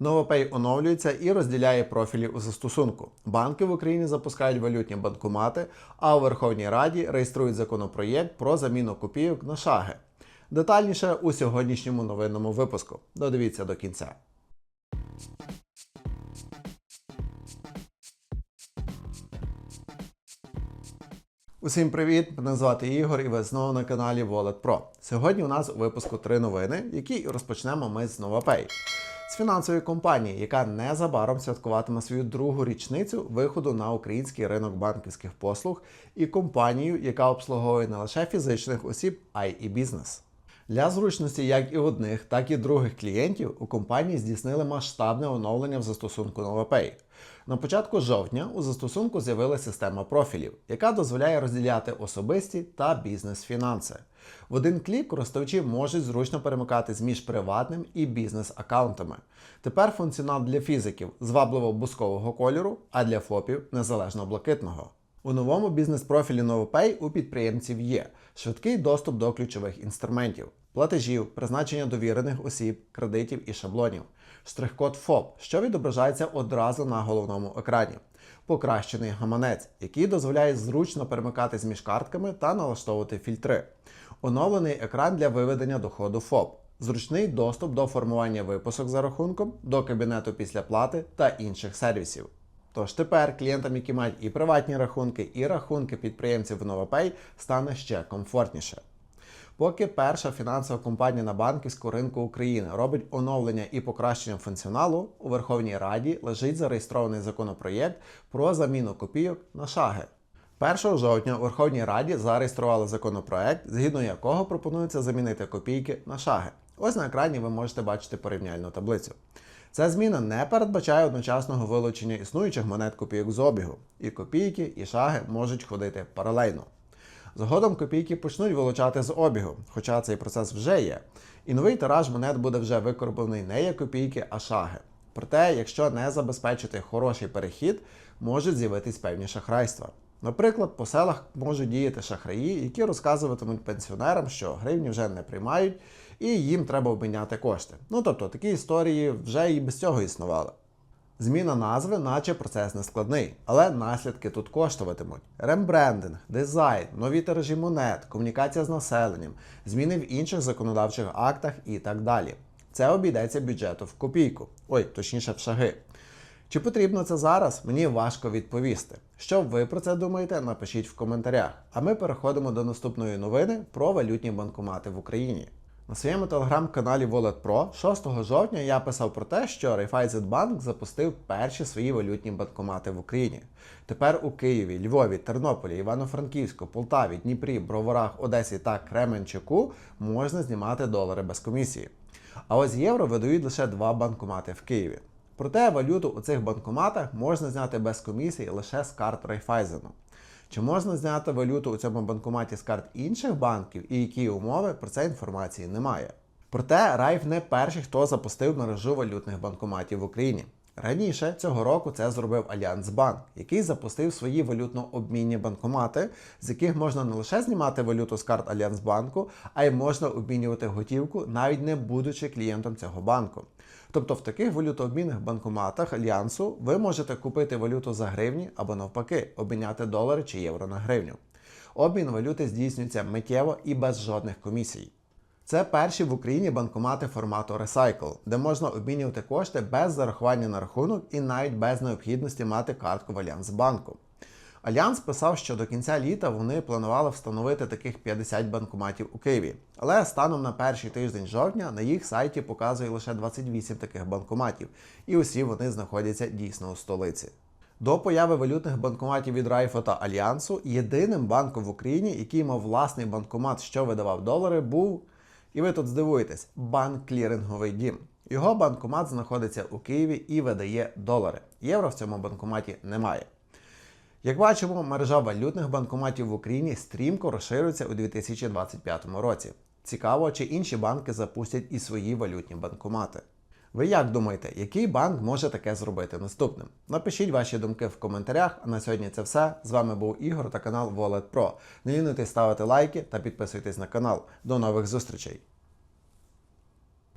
NovoPay оновлюється і розділяє профілі у застосунку. Банки в Україні запускають валютні банкомати, а у Верховній Раді реєструють законопроєкт про заміну копійок на шаги. Детальніше у сьогоднішньому новинному випуску. Додивіться до кінця. Усім привіт! Мене звати Ігор і ви знову на каналі Wallet Pro. Сьогодні у нас у випуску три новини, які розпочнемо ми з NovaPay. Фінансової компанії, яка незабаром святкуватиме свою другу річницю виходу на український ринок банківських послуг, і компанію, яка обслуговує не лише фізичних осіб, а й бізнес. Для зручності як і одних, так і других клієнтів у компанії здійснили масштабне оновлення в застосунку NovaPay. На початку жовтня у застосунку з'явилася система профілів, яка дозволяє розділяти особисті та бізнес-фінанси. В один клік користувачі можуть зручно перемикатись між приватним і бізнес-аккаунтами. Тепер функціонал для фізиків звабливо бускового кольору, а для ФОПів незалежно блакитного. У новому бізнес-профілі NovoPay у підприємців є швидкий доступ до ключових інструментів, платежів, призначення довірених осіб, кредитів і шаблонів, штрих-код ФОП, що відображається одразу на головному екрані, покращений гаманець, який дозволяє зручно перемикатись між картками та налаштовувати фільтри, оновлений екран для виведення доходу ФОП. Зручний доступ до формування випусок за рахунком, до кабінету після плати та інших сервісів. Тож тепер клієнтам, які мають і приватні рахунки, і рахунки підприємців в NovaPay, стане ще комфортніше. Поки перша фінансова компанія на банківську ринку України робить оновлення і покращення функціоналу, у Верховній Раді лежить зареєстрований законопроєкт про заміну копійок на шаги. 1 жовтня у Верховній Раді зареєстрували законопроект, згідно якого пропонується замінити копійки на шаги. Ось на екрані ви можете бачити порівняльну таблицю. Ця зміна не передбачає одночасного вилучення існуючих монет копійок з обігу, і копійки, і шаги можуть ходити паралельно. Згодом копійки почнуть вилучати з обігу, хоча цей процес вже є. І новий тираж монет буде вже використаний не як копійки, а шаги. Проте, якщо не забезпечити хороший перехід, можуть з'явитись певні шахрайства. Наприклад, по селах можуть діяти шахраї, які розказуватимуть пенсіонерам, що гривні вже не приймають, і їм треба обміняти кошти. Ну тобто такі історії вже і без цього існували. Зміна назви, наче процес не складний, але наслідки тут коштуватимуть: рембрендинг, дизайн, нові тиражі монет, комунікація з населенням, зміни в інших законодавчих актах і так далі. Це обійдеться бюджету в копійку, ой, точніше в шаги. Чи потрібно це зараз? Мені важко відповісти. Що ви про це думаєте, напишіть в коментарях. А ми переходимо до наступної новини про валютні банкомати в Україні. На своєму телеграм-каналі Wallet Pro 6 жовтня я писав про те, що Raiffeisenbank запустив перші свої валютні банкомати в Україні. Тепер у Києві, Львові, Тернополі, Івано-Франківську, Полтаві, Дніпрі, Броварах, Одесі та Кременчуку можна знімати долари без комісії. А ось євро видають лише два банкомати в Києві. Проте валюту у цих банкоматах можна зняти без комісії лише з карт Райфайзену. Чи можна зняти валюту у цьому банкоматі з карт інших банків і які умови, про це інформації немає. Проте Райф не перший, хто запустив мережу валютних банкоматів в Україні. Раніше цього року це зробив Альянсбанк, який запустив свої валютно-обмінні банкомати, з яких можна не лише знімати валюту з карт Альянсбанку, а й можна обмінювати готівку, навіть не будучи клієнтом цього банку. Тобто в таких валютообмінних банкоматах Альянсу ви можете купити валюту за гривні або навпаки, обміняти долари чи євро на гривню. Обмін валюти здійснюється миттєво і без жодних комісій. Це перші в Україні банкомати формату Recycle, де можна обмінювати кошти без зарахування на рахунок і навіть без необхідності мати картку в Альянсбанку. Альянс писав, що до кінця літа вони планували встановити таких 50 банкоматів у Києві. Але станом на перший тиждень жовтня на їх сайті показує лише 28 таких банкоматів, і усі вони знаходяться дійсно у столиці. До появи валютних банкоматів від Райфо та Альянсу єдиним банком в Україні, який мав власний банкомат, що видавав долари, був. І ви тут здивуєтесь, банк кліринговий дім. Його банкомат знаходиться у Києві і видає долари. Євро в цьому банкоматі немає. Як бачимо, мережа валютних банкоматів в Україні стрімко розширюється у 2025 році. Цікаво, чи інші банки запустять і свої валютні банкомати. Ви як думаєте, який банк може таке зробити наступним? Напишіть ваші думки в коментарях. А на сьогодні це все. З вами був Ігор та канал Wallet Pro. Не лінуйтесь ставити лайки та підписуйтесь на канал. До нових зустрічей!